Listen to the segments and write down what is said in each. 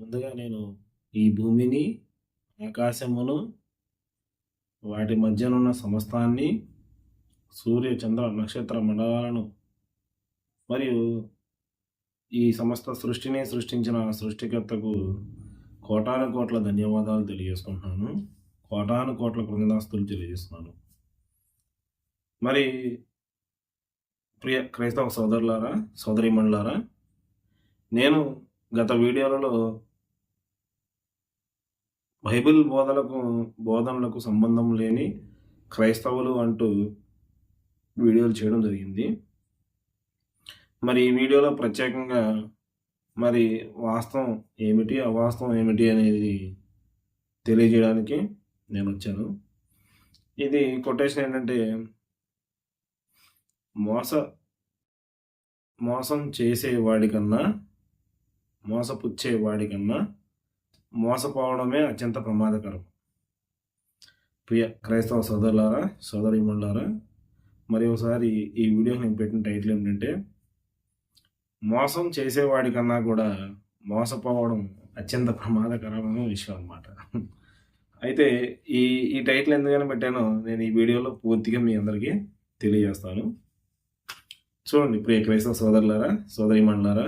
ముందుగా నేను ఈ భూమిని ఆకాశమును వాటి మధ్యనున్న సమస్తాన్ని సూర్య చంద్ర నక్షత్ర మండలాలను మరియు ఈ సమస్త సృష్టిని సృష్టించిన సృష్టికర్తకు కోటాను కోట్ల ధన్యవాదాలు తెలియజేసుకుంటున్నాను. కోటాను కోట్ల కృతజ్ఞాస్తులు తెలియజేస్తున్నాను. మరి ప్రియ క్రైస్తవ సోదరులారా సోదరిమణులారా నేను గత వీడియోలలో బైబిల్ బోధలకు బోధనలకు సంబంధం లేని క్రైస్తవులు అంటూ వీడియోలు చేయడం జరిగింది. మరి ఈ వీడియోలో ప్రత్యేకంగా మరి వాస్తవం ఏమిటి అవాస్తవం ఏమిటి అనేది తెలియజేయడానికి నేను వచ్చాను. ఇది కొటేషన్ ఏంటంటే మోస మోసం చేసేవాడికన్నా మోసపుచ్చే వాడికన్నా మోసపోవడమే అత్యంత ప్రమాదకరం. ప్రియ క్రైస్తవ సోదరులారా సోదరిమణులారా మరి ఒకసారి ఈ వీడియో నేను పెట్టిన టైటిల్ ఏంటంటే మోసం చేసేవాడికన్నా కూడా మోసపోవడం అత్యంత ప్రమాదకరమైన విషయం అన్నమాట. అయితే ఈ ఈ టైటిల్ ఎందుకని పెట్టానో నేను ఈ వీడియోలో పూర్తిగా మీ అందరికీ తెలియజేస్తాను. చూడండి ప్రియ క్రైస్తవ సోదరులారా సోదరిమణులారా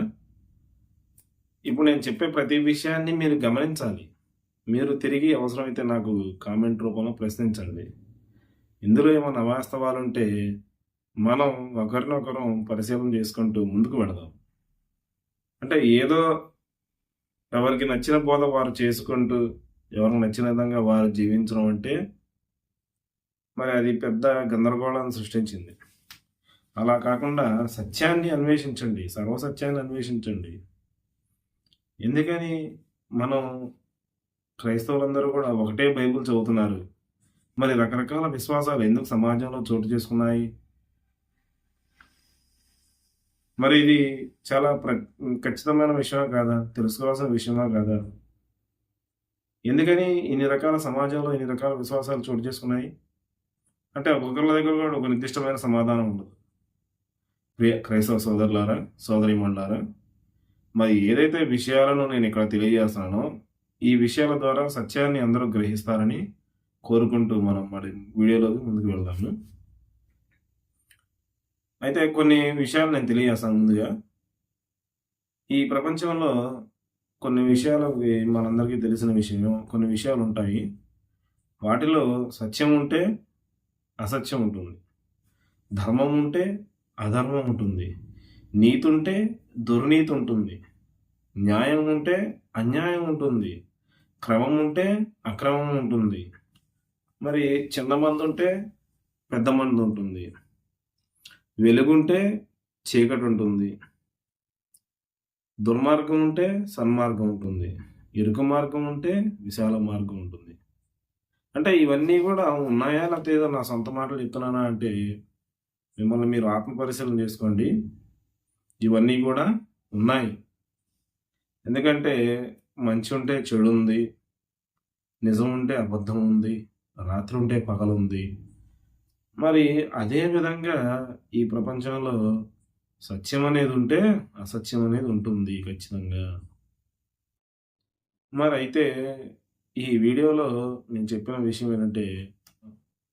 ఇప్పుడు నేను చెప్పే ప్రతి విషయాన్ని మీరు గమనించాలి. మీరు తిరిగి అవసరమైతే నాకు కామెంట్ రూపంలో ప్రశ్నించండి. ఇందులో ఏమైనా అవాస్తవాలు ఉంటే మనం ఒకరినొకరం పరిశీలన చేసుకుంటూ ముందుకు వెళదాం. అంటే ఏదో ఎవరికి నచ్చిన బోధ వారు చేసుకుంటూ ఎవరికి నచ్చిన విధంగా వారు జీవించడం అంటే మరి అది పెద్ద గందరగోళాన్ని సృష్టించింది. అలా కాకుండా సత్యాన్ని అన్వేషించండి. సర్వసత్యాన్ని అన్వేషించండి. ఎందుకని మనం క్రైస్తవులందరూ కూడా ఒకటే బైబిల్ చదువుతున్నారు. మరి రకరకాల విశ్వాసాలు ఎందుకు సమాజంలో చోటు చేసుకున్నాయి? మరి ఇది చాలా ప్ర ఖచ్చితమైన విషయమా కాదా? తెలుసుకోవాల్సిన విషయమా కాదా? ఎందుకని ఇన్ని రకాల సమాజంలో ఇన్ని రకాల విశ్వాసాలు చోటు చేసుకున్నాయి? అంటే ఒక్కొక్కరి దగ్గర కూడా ఒక నిర్దిష్టమైన సమాధానం ఉండదు. ప్రియ క్రైస్తవ సోదరులారా సోదరిమణులారా మరి ఏదైతే విషయాలను నేను ఇక్కడ తెలియజేస్తున్నానో ఈ విషయాల ద్వారా సత్యాన్ని అందరూ గ్రహిస్తారని కోరుకుంటూ మనం మరి వీడియోలోకి ముందుకు వెళ్దాము. అయితే కొన్ని విషయాలు నేను తెలియజేస్తాను ముందుగా. ఈ ప్రపంచంలో కొన్ని విషయాలు మనందరికీ తెలిసిన విషయం కొన్ని విషయాలు ఉంటాయి. వాటిలో సత్యం ఉంటే అసత్యం ఉంటుంది. ధర్మం ఉంటే అధర్మం ఉంటుంది. నీతి ఉంటే దుర్నీతి ఉంటుంది న్యాయం ఉంటే అన్యాయం ఉంటుంది క్రమం ఉంటే అక్రమం ఉంటుంది మరి చిన్న మంది ఉంటే పెద్ద మంది ఉంటుంది వెలుగుంటే చీకటి ఉంటుంది దుర్మార్గం ఉంటే సన్మార్గం ఉంటుంది ఇరుకు మార్గం ఉంటే విశాల మార్గం ఉంటుంది అంటే ఇవన్నీ కూడా ఉన్నాయా? లేకపోతే నా సొంత మాటలు చెప్తున్నానా అంటే మిమ్మల్ని మీరు ఆత్మ పరిశీలన చేసుకోండి. ఇవన్నీ కూడా ఉన్నాయి. ఎందుకంటే మంచి ఉంటే చెడు ఉంది నిజం ఉంటే అబద్ధం ఉంది రాత్రి ఉంటే పగలుంది. మరి అదే విధంగా ఈ ప్రపంచంలో సత్యం అనేది ఉంటే అసత్యం అనేది ఉంటుంది ఖచ్చితంగా. మరి అయితే ఈ వీడియోలో నేను చెప్పిన విషయం ఏంటంటే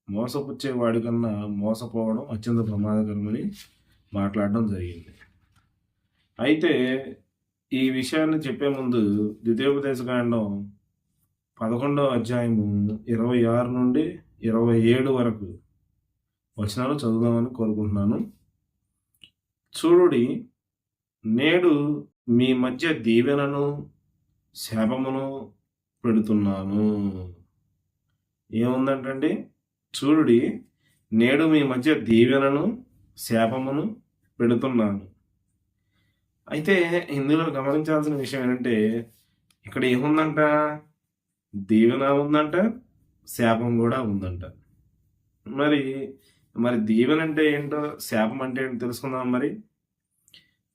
మోసపుచ్చే వాడికన్నా మోసపోవడం అత్యంత ప్రమాదకరమని మాట్లాడడం జరిగింది. అయితే ఈ విషయాన్ని చెప్పే ముందు ద్వితీయోపదేశకాండం పదకొండవ అధ్యాయము ఇరవై ఆరు నుండి ఇరవై ఏడు వరకు వచనాలు చదువుదామని కోరుకుంటున్నాను. చూడుడి నేడు మీ మధ్య దీవెనను శాపమును పెడుతున్నాను. ఏముందంటండి? చూడుడి నేడు మీ మధ్య దీవెనను శాపమును పెడుతున్నాను. అయితే ఇందులో గమనించాల్సిన విషయం ఏంటంటే ఇక్కడ ఏముందంట? దీవెన ఉందంట శాపం కూడా ఉందంట. మరి మరి దీవెన అంటే ఏంటో శాపం అంటే ఏంటో తెలుసుకుందాం మరి?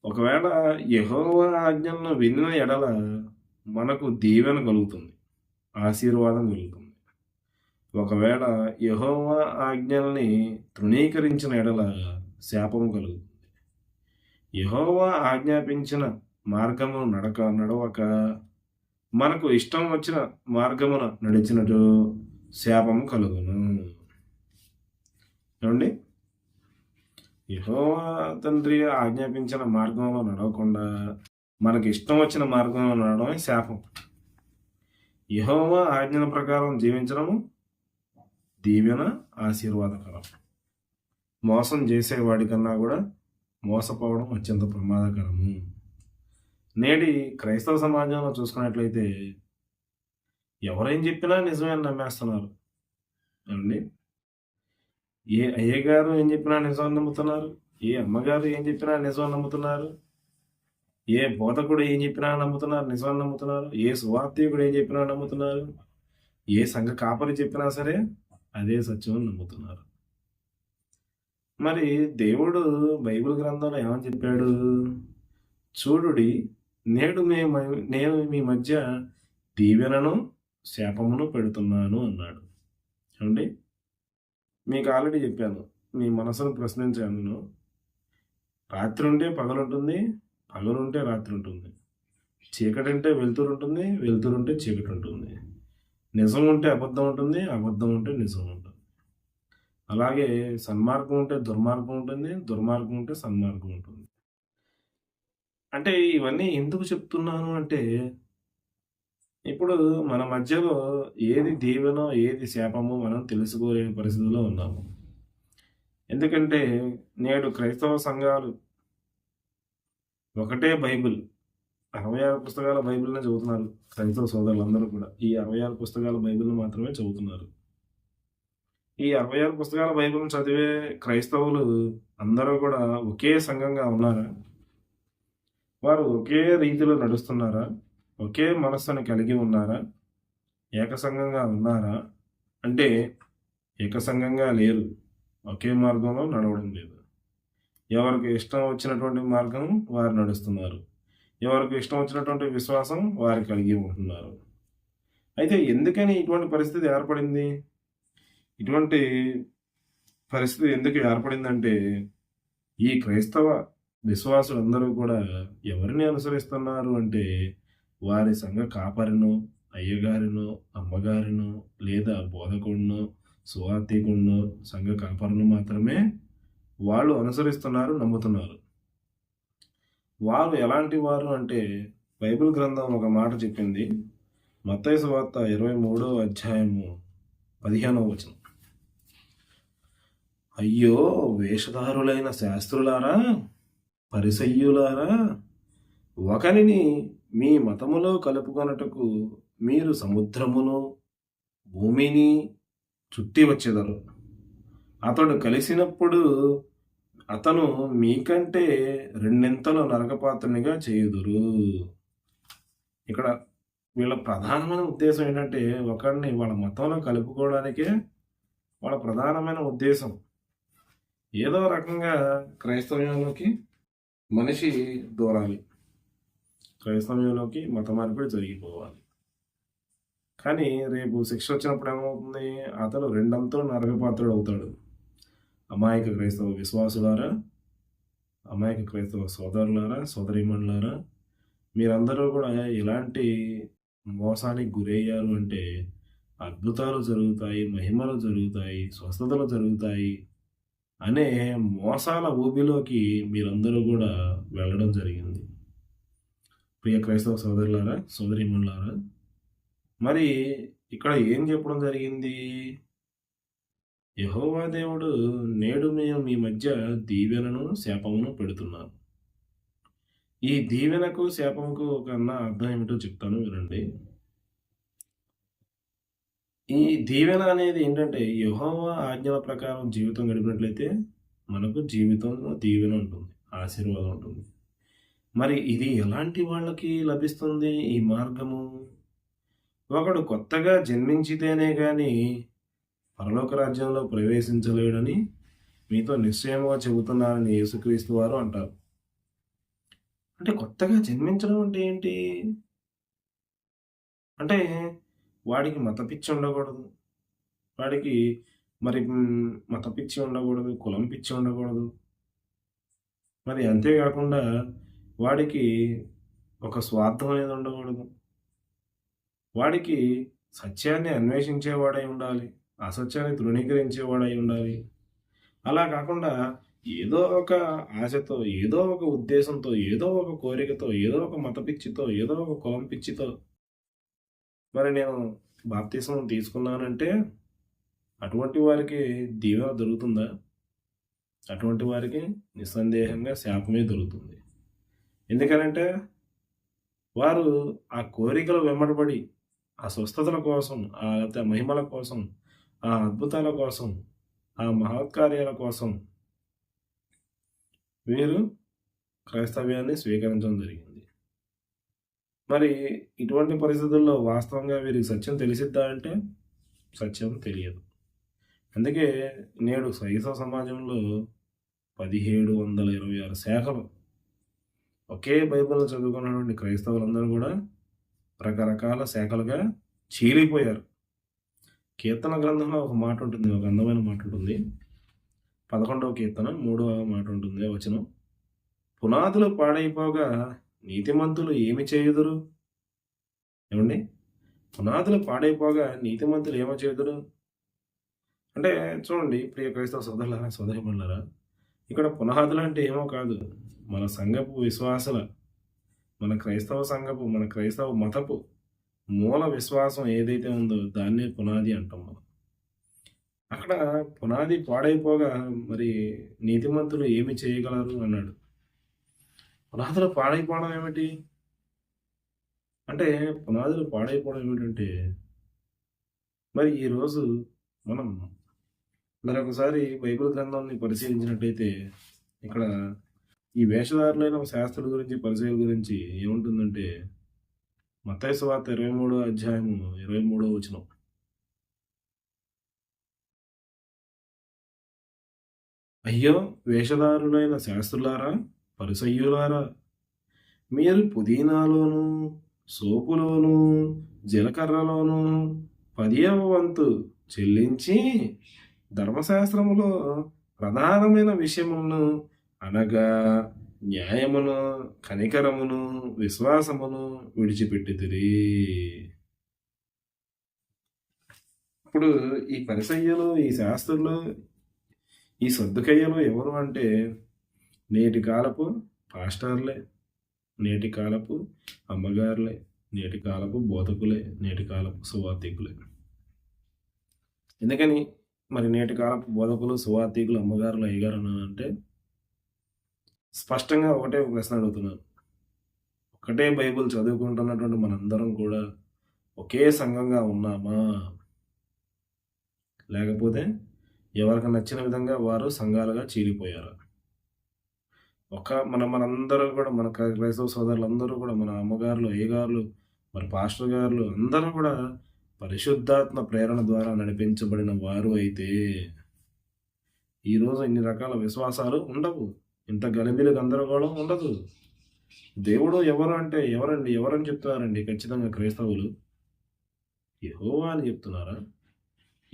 ఒకవేళ యహోవ ఆజ్ఞలను వినిన ఎడల మనకు దీవెన కలుగుతుంది ఆశీర్వాదం కలుగుతుంది. ఒకవేళ యహోవ ఆజ్ఞల్ని తృణీకరించిన ఎడల శాపము కలుగుతుంది. యహోవా ఆజ్ఞాపించిన మార్గము నడక నడవక మనకు ఇష్టం వచ్చిన మార్గమున నడిచినట్టు శాపము కలుగును. ఏమండి? యహోవా తండ్రి ఆజ్ఞాపించిన మార్గంలో నడవకుండా మనకి ఇష్టం వచ్చిన మార్గంలో నడవడమే శాపం. యహోవా ఆజ్ఞల ప్రకారం జీవించడము దీవెన ఆశీర్వాదకరం. మోసం చేసేవాడి కన్నా కూడా మోసపోవడం అత్యంత ప్రమాదకరము. నేటి క్రైస్తవ సమాజంలో చూసుకున్నట్లయితే ఎవరేం చెప్పినా నిజమే నమ్మేస్తున్నారు. అండి ఏ అయ్యగారు ఏం చెప్పినా నిజం నమ్ముతున్నారు? ఏ అమ్మగారు ఏం చెప్పినా నిజం నమ్ముతున్నారు? ఏ బోధకుడు ఏం చెప్పినా నమ్ముతున్నారు? నిజం నమ్ముతున్నారు? ఏ సువార్థికుడు ఏం చెప్పినా నమ్ముతున్నారు? ఏ సంఘ కాపరి చెప్పినా సరే అదే సత్యం నమ్ముతున్నారు. మరి దేవుడు బైబిల్ గ్రంథంలో ఏమని చెప్పాడు? చూడుడి నేడు మేము నేను మీ మధ్య దీవెనను శాపమును పెడుతున్నాను అన్నాడు. చూడండి మీకు ఆల్రెడీ చెప్పాను. మీ మనసును ప్రశ్నించాను నేను. రాత్రి ఉంటే పగలుంటుంది పగలుంటే రాత్రి ఉంటుంది చీకటి అంటే వెలుతురు ఉంటుంది వెలుతురు ఉంటే చీకటి ఉంటుంది. నిజం ఉంటే అబద్ధం ఉంటుంది అబద్ధం ఉంటే నిజం ఉంటుంది అలాగే సన్మార్గం ఉంటే దుర్మార్గం ఉంటుంది దుర్మార్గం ఉంటే సన్మార్గం ఉంటుంది. అంటే ఇవన్నీ ఎందుకు చెప్తున్నాను అంటే ఇప్పుడు మన మధ్యలో ఏది దీవెనో ఏది శాపమో మనం తెలుసుకోలేని పరిస్థితిలో ఉన్నాము. ఎందుకంటే నేడు క్రైస్తవ సంఘాలు ఒకటే బైబిల్. అరవై ఆరు పుస్తకాల బైబిల్నే చదువుతున్నారు క్రైస్తవ సోదరులందరూ కూడా. ఈ అరవై ఆరు పుస్తకాల బైబిల్ని మాత్రమే చదువుతున్నారు. ఈ అరవై ఆరు పుస్తకాల బైబిల్ని చదివే క్రైస్తవులు అందరూ కూడా ఒకే సంఘంగా ఉన్నారా? వారు ఒకే రీతిలో నడుస్తున్నారా? ఒకే మనస్సును కలిగి ఉన్నారా? ఏకసంఘంగా ఉన్నారా? అంటే ఏకసంఘంగా లేరు. ఒకే మార్గంలో నడవడం లేదు. ఎవరికి ఇష్టం వచ్చినటువంటి మార్గం వారు నడుస్తున్నారు. ఎవరికి ఇష్టం వచ్చినటువంటి విశ్వాసం వారు కలిగి ఉంటున్నారు. అయితే ఎందుకని ఇటువంటి పరిస్థితి ఏర్పడింది? ఇటువంటి పరిస్థితి ఎందుకు ఏర్పడిందంటే ఈ క్రైస్తవ విశ్వాసులందరూ కూడా ఎవరిని అనుసరిస్తున్నారు అంటే వారి సంఘ కాపరిను అయ్యగారినో అమ్మగారినో లేదా బోధకుడినో సువార్థికుడినో సంఘ కాపరును మాత్రమే వాళ్ళు అనుసరిస్తున్నారు నమ్ముతున్నారు. వారు ఎలాంటి వారు అంటే బైబిల్ గ్రంథం ఒక మాట చెప్పింది మత్తయి సువార్త ఇరవై మూడో అధ్యాయము పదిహేనవ వచనం. అయ్యో వేషధారులైన శాస్త్రులారా పరిసయ్యులారా ఒకరిని మీ మతములో కలుపుకొనటకు మీరు సముద్రమును భూమిని చుట్టి వచ్చేదరు. అతడు కలిసినప్పుడు అతను మీకంటే రెండింతలు నరకపాత్రునిగా చేయుదురు. ఇక్కడ వీళ్ళ ప్రధానమైన ఉద్దేశం ఏంటంటే ఒకరిని వాళ్ళ మతంలో కలుపుకోవడానికే వాళ్ళ ప్రధానమైన ఉద్దేశం. ఏదో రకంగా క్రైస్తవ్యంలోకి మనిషి దూరాలి. క్రైస్తవ్యంలోకి మత మార్పిడి జరిగిపోవాలి. కానీ రేపు శిక్ష వచ్చినప్పుడు ఏమవుతుంది? అతడు రెండంతలు నరకపాత్రుడు అవుతాడు. అమాయక క్రైస్తవ విశ్వాసులారా అమాయక క్రైస్తవ సోదరులారా సోదరిమణులారా మీరందరూ కూడా ఎలాంటి మోసానికి గురయ్యారు అంటే అద్భుతాలు జరుగుతాయి మహిమలు జరుగుతాయి స్వస్థతలు జరుగుతాయి అనే మోసాల ఊబిలోకి మీరందరూ కూడా వెళ్ళడం జరిగింది. ప్రియ క్రైస్తవ సోదరులారా సోదరిమణులారా మరి ఇక్కడ ఏం చెప్పడం జరిగింది? యహోవా దేవుడు నేడు మేము మీ మధ్య దీవెనను శాపమును పెడుతున్నాను ఈ దీవెనకు శాపముకు కన్నా అర్థం ఏమిటో చెప్తాను వినండి. ఈ దీవెన అనేది ఏంటంటే యహోవా ఆజ్ఞల ప్రకారం జీవితం గడిపినట్లయితే మనకు జీవితంలో దీవెన ఉంటుంది ఆశీర్వాదం ఉంటుంది. మరి ఇది ఎలాంటి వాళ్ళకి లభిస్తుంది ఈ మార్గము? ఒకడు కొత్తగా జన్మించితేనే కానీ పరలోక రాజ్యంలో ప్రవేశించలేడని మీతో నిశ్చయంగా చెబుతున్నారని యేసుక్రీస్తు వారు అంటారు. అంటే కొత్తగా జన్మించడం అంటే ఏంటి? అంటే వాడికి మత పిచ్చి ఉండకూడదు. వాడికి మరి మతపిచ్చి మత పిచ్చి ఉండకూడదు కులం పిచ్చి ఉండకూడదు. మరి అంతేకాకుండా వాడికి ఒక స్వార్థం అనేది ఉండకూడదు. వాడికి సత్యాన్ని అన్వేషించేవాడై ఉండాలి అసత్యాన్ని తృణీకరించేవాడై ఉండాలి. అలా కాకుండా ఏదో ఒక ఆశతో ఏదో ఒక ఉద్దేశంతో ఏదో ఒక కోరికతో ఏదో ఒక మత పిచ్చితో ఏదో ఒక కులం పిచ్చితో మరి నేను బాప్తీసం తీసుకున్నానంటే అటువంటి వారికి దీవెన దొరుకుతుందా? అటువంటి వారికి నిస్సందేహంగా శాపమే దొరుకుతుంది. ఎందుకనంటే వారు ఆ కోరికలు వెంబడబడి ఆ స్వస్థతల కోసం ఆ మహిమల కోసం ఆ అద్భుతాల కోసం ఆ మహత్కార్యాల కోసం వీరు క్రైస్తవ్యాన్ని స్వీకరించడం జరిగింది. మరి ఇటువంటి పరిస్థితుల్లో వాస్తవంగా వీరికి సత్యం తెలిసిద్దా అంటే సత్యం తెలియదు. అందుకే నేడు సైస సమాజంలో పదిహేడు వందల ఇరవై ఆరు శాఖలు ఒకే బైబిల్ చదువుకున్నటువంటి క్రైస్తవులందరూ కూడా రకరకాల శాఖలుగా చీలిపోయారు. కీర్తన గ్రంథంలో ఒక మాట ఉంటుంది ఒక అందమైన మాట ఉంటుంది. పదకొండవ కీర్తన మూడవ మాట ఉంటుంది వచనం. పునాదులు పాడైపోగా నీతిమంతులు ఏమి చేయుదురు? ఏమండి? పునాదులు పాడైపోగా నీతిమంతులు ఏమో చేయుదురు? అంటే చూడండి ప్రియ క్రైస్తవ సోదరులారా సోదరిమణులారా ఇక్కడ పునాదులు అంటే ఏమో కాదు. మన సంఘపు విశ్వాసుల మన క్రైస్తవ సంఘపు మన క్రైస్తవ మతపు మూల విశ్వాసం ఏదైతే ఉందో దాన్నే పునాది అంటాం మనం. అక్కడ పునాది పాడైపోగా మరి నీతిమంతులు ఏమి చేయగలరు? అన్నాడు. పునాదులు పాడైపోవడం ఏమిటి? అంటే పునాదులు పాడైపోవడం ఏమిటంటే మరి ఈరోజు మనం మరొకసారి బైబిల్ గ్రంథాన్ని పరిశీలించినట్టయితే ఇక్కడ ఈ వేషధారులైన శాస్త్రుల గురించి పరిచయాల గురించి ఏముంటుందంటే మత్తయి వార్త ఇరవై మూడో అధ్యాయము ఇరవై మూడో వచనం. అయ్యో వేషధారులైన శాస్త్రులారా పరిసయ్యులారా. మీరు పుదీనాలోను సోపులోను జీలకర్రలోను పదియవ వంతు చెల్లించి ధర్మశాస్త్రములో ప్రధానమైన విషయములను అనగా న్యాయమును కనికరమును విశ్వాసమును విడిచిపెట్టిదిరి ఇప్పుడు ఈ పరిసయ్యలు ఈ శాస్త్రులు ఈ సర్దుకయ్యలు ఎవరు అంటే నేటి కాలపు పాస్టర్లే నేటి కాలపు అమ్మగారులే నేటి కాలపు బోధకులే నేటి కాలపు సువార్థికులే. ఎందుకని మరి నేటి కాలపు బోధకులు సువార్థికులు అమ్మగారులు అయ్యగారు అంటే స్పష్టంగా ఒకటే ప్రశ్న అడుగుతున్నాను. ఒకటే బైబిల్ చదువుకుంటున్నటువంటి మనందరం కూడా ఒకే సంఘంగా ఉన్నామా? లేకపోతే ఎవరికి నచ్చిన విధంగా వారు సంఘాలుగా చీలిపోయారు? ఒక మన మనందరూ కూడా మన క్రైస్తవ సోదరులు అందరూ కూడా మన అమ్మగారులు అయ్యగారులు మరి పాస్టర్ గారులు అందరూ కూడా పరిశుద్ధాత్మ ప్రేరణ ద్వారా నడిపించబడిన వారు అయితే ఈరోజు ఇన్ని రకాల విశ్వాసాలు ఉండవు. ఇంత గలిబిలు గందరగోళం ఉండదు. దేవుడు ఎవరు అంటే ఎవరండి? ఎవరని చెప్తున్నారండి ఖచ్చితంగా క్రైస్తవులు? యహోవా అని చెప్తున్నారా?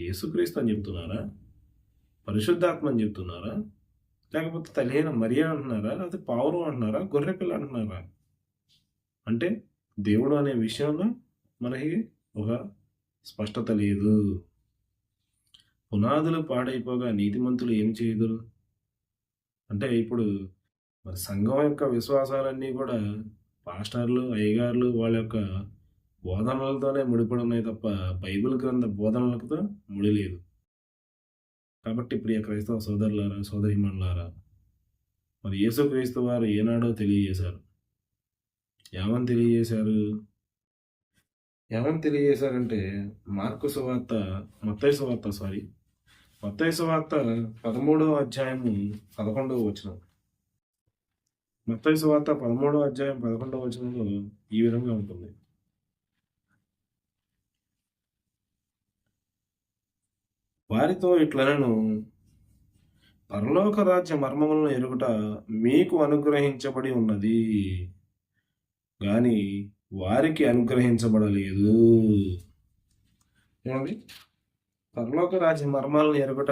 యేసుక్రీస్తు అని చెప్తున్నారా? పరిశుద్ధాత్మ అని చెప్తున్నారా? లేకపోతే తల్లిన మరియా అంటున్నారా? లేకపోతే పావురం అంటున్నారా? గొర్రెపిల్ల అంటున్నారా? అంటే దేవుడు అనే విషయంలో మనకి ఒక స్పష్టత లేదు. పునాదులు పాడైపోగా నీతిమంతులు ఏం చేయదురు అంటే ఇప్పుడు మరి సంఘం యొక్క విశ్వాసాలన్నీ కూడా పాస్టర్లు అయ్యగారులు వాళ్ళ యొక్క బోధనలతోనే ముడిపడి ఉన్నాయి తప్ప బైబిల్ గ్రంథ బోధనలతో ముడి లేదు కాబట్టి ప్రియ క్రైస్తవ సోదరులారా సోదరిమణులారా మరి యేసుక్రీస్తు వారు ఏనాడో తెలియజేశారు. ఏమని తెలియజేశారు? ఏమని తెలియజేశారంటే మార్కు సువార్త మొత్తయి సువార్త సారీ. మొత్తయి సువార్త పదమూడవ అధ్యాయము పదకొండవ వచనం. మొత్తయి సువార్త పదమూడవ అధ్యాయం పదకొండవ వచనంలో ఈ విధంగా ఉంటుంది. వారితో ఇట్లనను. పరలోక రాజ్య మర్మములను ఎరుగుట మీకు అనుగ్రహించబడి ఉన్నది. కానీ వారికి అనుగ్రహించబడలేదు. ఏమండి? పరలోక రాజ్య మర్మాలను ఎరుగుట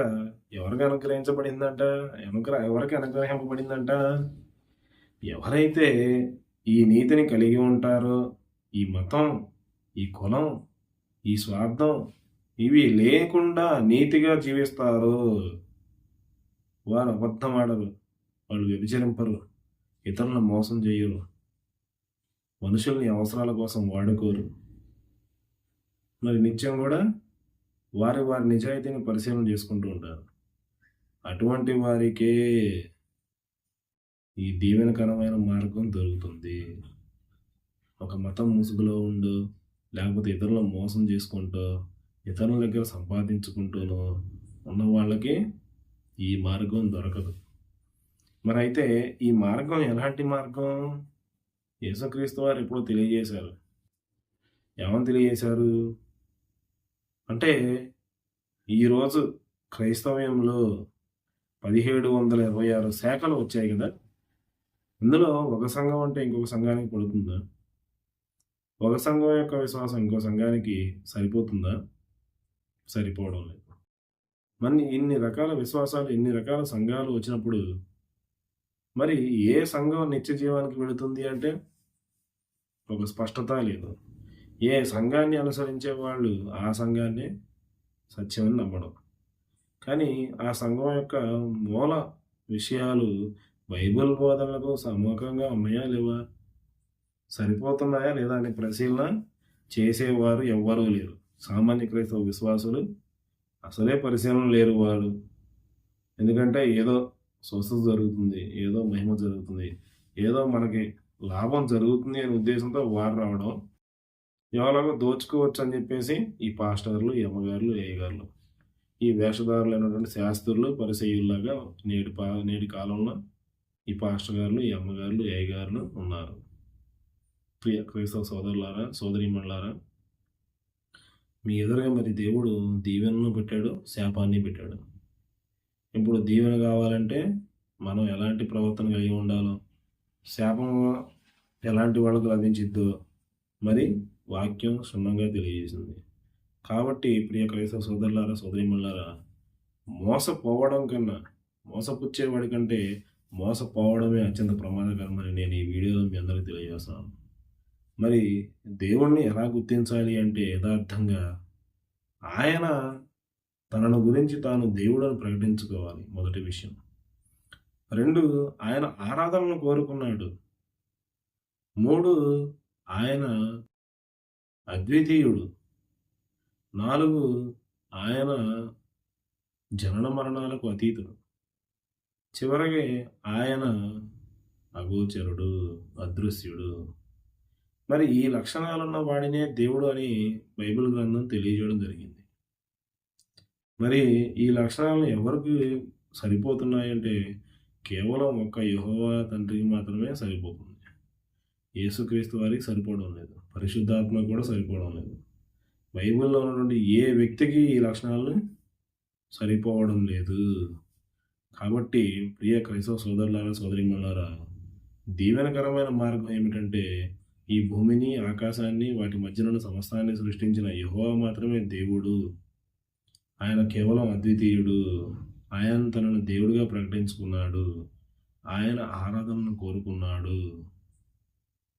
ఎవరికి అనుగ్రహించబడిందంట? అనుగ్రహ ఎవరికి అనుగ్రహింపబడిందంట? ఎవరైతే ఈ నీతిని కలిగి ఉంటారో ఈ మతం ఈ కులం ఈ స్వార్థం ఇవి లేకుండా నీతిగా జీవిస్తారు. వారు అబద్ధం ఆడరు వాళ్ళు వ్యభిచరింపరు. ఇతరులను మోసం చేయరు. మనుషుల్ని అవసరాల కోసం వాడుకోరు. మరి నిత్యం కూడా వారి వారి నిజాయితీని పరిశీలన చేసుకుంటూ ఉంటారు. అటువంటి వారికే ఈ దీవెనకరమైన మార్గం దొరుకుతుంది. ఒక మతం ముసుగులో ఉండు లేకపోతే ఇతరులను మోసం చేసుకుంటూ ఇతరుల దగ్గర సంపాదించుకుంటూనో ఉన్న వాళ్ళకి ఈ మార్గం దొరకదు. మరి అయితే ఈ మార్గం ఎలాంటి మార్గం? యేసుక్రీస్తు వారు ఎప్పుడో తెలియజేశారు. ఏమని తెలియజేశారు? అంటే ఈరోజు క్రైస్తవ్యంలో పదిహేడు వందల ఇరవై ఆరు శాఖలు వచ్చాయి కదా. ఇందులో ఒక సంఘం అంటే ఇంకొక సంఘానికి పడుతుందా? ఒక సంఘం యొక్క విశ్వాసం ఇంకో సంఘానికి సరిపోతుందా? సరిపోవడం లేదు. మరి ఇన్ని రకాల విశ్వాసాలు ఇన్ని రకాల సంఘాలు వచ్చినప్పుడు మరి ఏ సంఘం నిత్య జీవానికి వెళుతుంది అంటే ఒక స్పష్టత లేదు. ఏ సంఘాన్ని అనుసరించే వాళ్ళు ఆ సంఘాన్ని సత్యమని నమ్మడం. కానీ ఆ సంఘం యొక్క మూల విషయాలు బైబిల్ బోధనలకు సముఖంగా ఉన్నాయా లేవా? సరిపోతున్నాయా లేదా అనే పరిశీలన చేసేవారు ఎవ్వరూ లేరు. సామాన్య క్రైస్తవ విశ్వాసులు అసలే పరిశీలన లేరు వాడు. ఎందుకంటే ఏదో స్వస్థత జరుగుతుంది ఏదో మహిమ జరుగుతుంది ఏదో మనకి లాభం జరుగుతుంది అనే ఉద్దేశంతో వారు రావడం ఎవరో దోచుకోవచ్చు అని చెప్పేసి ఈ పాస్టర్లు ఈ అమ్మగారులు ఏగారులు ఈ వేషధారులు అయినటువంటి శాస్త్రులు పరిచయుల్లాగా నేటి పా నేటి కాలంలో ఈ పాస్టర్ గారులు ఈ అమ్మగారులు ఏయగారులు ఉన్నారు. ప్రియ క్రైస్తవ సోదరులారా సోదరిమణులారా మీ ఎదురుగా మరి దేవుడు దీవెనను పెట్టాడు శాపాన్ని పెట్టాడు. ఇప్పుడు దీవెన కావాలంటే మనం ఎలాంటి ప్రవర్తన కలిగి ఉండాలో శాపం ఎలాంటి వాళ్ళకు లభించిద్దో మరి వాక్యం క్షుణ్ణంగా తెలియజేసింది. కాబట్టి ప్రియ క్రైస్తవ సోదరులారా సోదరిమల్లారా మోసపోవడం కన్నా మోసపుచ్చేవాడి కంటే మోసపోవడమే అత్యంత ప్రమాదకరమని నేను ఈ వీడియోలో మీ అందరికీ తెలియజేస్తున్నాను. మరి దేవుణ్ణి ఎలా గుర్తించాలి అంటే యథార్థంగా ఆయన తనను గురించి తాను దేవుడని ప్రకటించుకోవాలి మొదటి విషయం. రెండు ఆయన ఆరాధనను కోరుకున్నాడు. మూడు ఆయన అద్వితీయుడు. నాలుగు ఆయన జనన మరణాలకు అతీతుడు. చివరికి ఆయన అగోచరుడు అదృశ్యుడు. మరి ఈ లక్షణాలున్న వాడినే దేవుడు అని బైబిల్ గ్రంథం తెలియజేయడం జరిగింది. మరి ఈ లక్షణాలను ఎవరికి సరిపోతున్నాయంటే కేవలం ఒక్క యహోవా తండ్రికి మాత్రమే సరిపోతుంది. యేసుక్రీస్తు వారికి సరిపోవడం లేదు. పరిశుద్ధాత్మ కూడా సరిపోవడం లేదు. బైబిల్లో ఉన్నటువంటి ఏ వ్యక్తికి ఈ లక్షణాలు సరిపోవడం లేదు. కాబట్టి ప్రియ క్రైస్తవ సోదరులారా సోదరిమల్లారా దీవెనకరమైన మార్గం ఏమిటంటే ఈ భూమిని ఆకాశాన్ని వాటి మధ్యలో సమస్తాన్ని సృష్టించిన యహోవా మాత్రమే దేవుడు. ఆయన కేవలం అద్వితీయుడు. ఆయన తనను దేవుడిగా ప్రకటించుకున్నాడు. ఆయన ఆరాధనను కోరుకున్నాడు.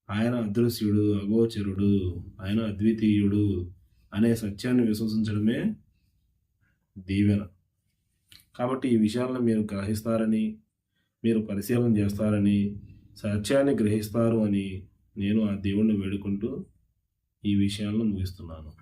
ఆయన అదృశ్యుడు అగోచరుడు ఆయన అద్వితీయుడు అనే సత్యాన్ని విశ్వసించడమే దీవెన. కాబట్టి ఈ విషయాలను మీరు గ్రహిస్తారని మీరు పరిశీలన చేస్తారని సత్యాన్ని గ్రహిస్తారు అని నేను ఆ దేవుణ్ణి వేడుకుంటూ ఈ విషయాలను ముగిస్తున్నాను.